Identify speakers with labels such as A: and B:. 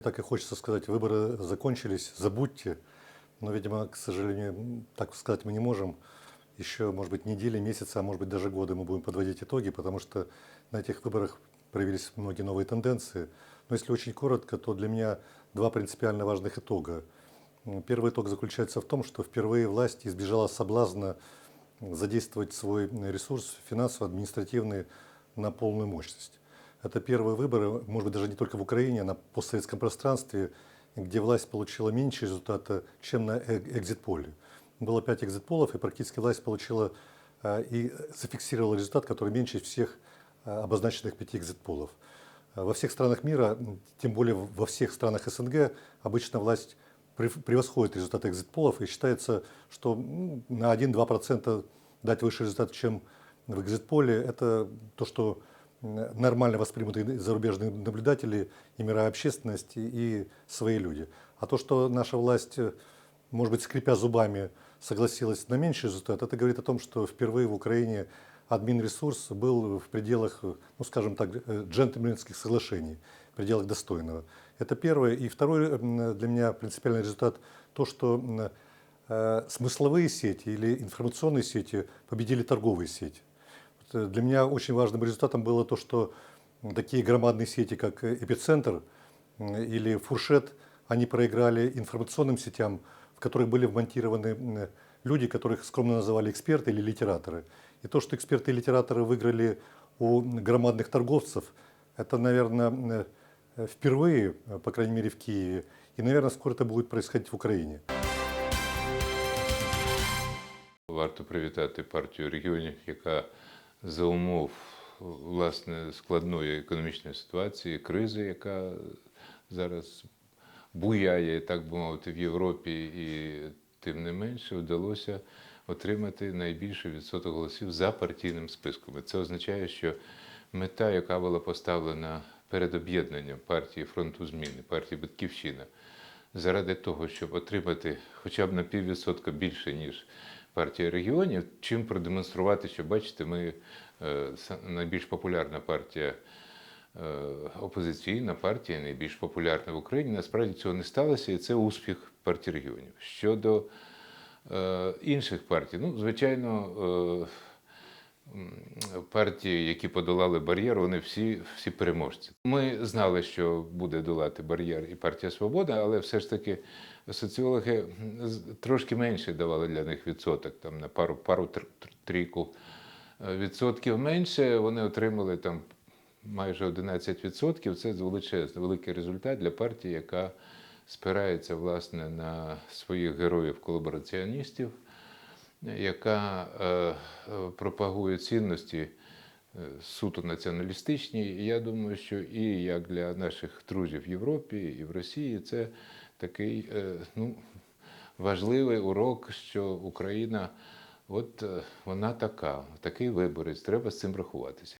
A: Так и хочется сказать, выборы закончились, забудьте. Но, видимо, к сожалению, так сказать мы не можем. Еще, может быть, недели, месяцы, а может быть, даже годы мы будем подводить итоги, потому что на этих выборах проявились многие новые тенденции. Но если очень коротко, то для меня два принципиально важных итога. Первый итог заключается в том, что впервые власть избежала соблазна задействовать свой ресурс финансово-административный на полную мощность. Это первые выборы, может быть, даже не только в Украине, а на постсоветском пространстве, где власть получила меньше результата, чем на э- экзит-поле. Было пять экзит-полов, и практически власть получила э, и зафиксировала результат, который меньше всех э, обозначенных пяти экзит-полов. Во всех странах мира, тем более во всех странах СНГ, обычно власть прев- превосходит результаты экзит-полов, и считается, что м, на 1-2% дать выше результат, чем в экзит-поле, это то, что нормально воспримут и зарубежные наблюдатели, и мировая общественность, и- свои люди. А то, что наша власть, э, может быть, скрипя зубами, согласилась на меньший результат, это говорит о том, что впервые в Украине админресурс был в пределах, э, ну, скажем так, э, джентльменских соглашений, в пределах достойного. Это первое. И второй м, для меня принципиальный результат то, что э, смысловые сети или информационные сети победили торговые сети. Вот, э, Для меня очень важным результатом было то, что м, такие громадные сети, как э, Эпицентр м, или Фуршет, они проиграли информационным сетям, в которых были вмонтированы м, люди, которых скромно называли эксперты или литераторы. И то, что эксперты и литераторы выиграли у громадных торговцев, это, наверное, впервые, э, по крайней мере, в Киеве. И, наверное, скоро это будет происходить в Украине.
B: Варто привітати партію регіонів, яка за умов власне складної економічної ситуації, кризи, яка зараз буяє, так би мовити, в Європі, і тим не менше вдалося отримати найбільший відсоток голосів за партійним списком. Це означає, що мета, яка була поставлена перед об'єднанням партії фронту зміни, партії Батьківщина, заради того, щоб отримати хоча б на піввідсотка більше, ніж партія регіонів, чим продемонструвати, що бачите, ми е, найбільш популярна партія. е, Опозиційна партія найбільш популярна в Україні. Насправді цього не сталося, і це успіх партії регіонів. Щодо е, інших партій, ну, звичайно, партії, які подолали бар'єр, вони всі, всі переможці. Ми знали, що буде долати бар'єр і партія Свобода, але все ж таки соціологи трошки менше давали для них відсоток, там на пару, пару тр- тр- трійку е, відсотків менше. Вони отримали там майже 11 відсотків. Це величезний великий результат для партії, яка спирається власне на своїх героїв-колабораціоністів яка е, пропагує цінності е, суто націоналістичні. І я думаю, що і як для наших друзів в Європі, і в Росії це такий е, ну, важливий урок, що Україна, от вона така, такий виборець, треба з цим рахуватися.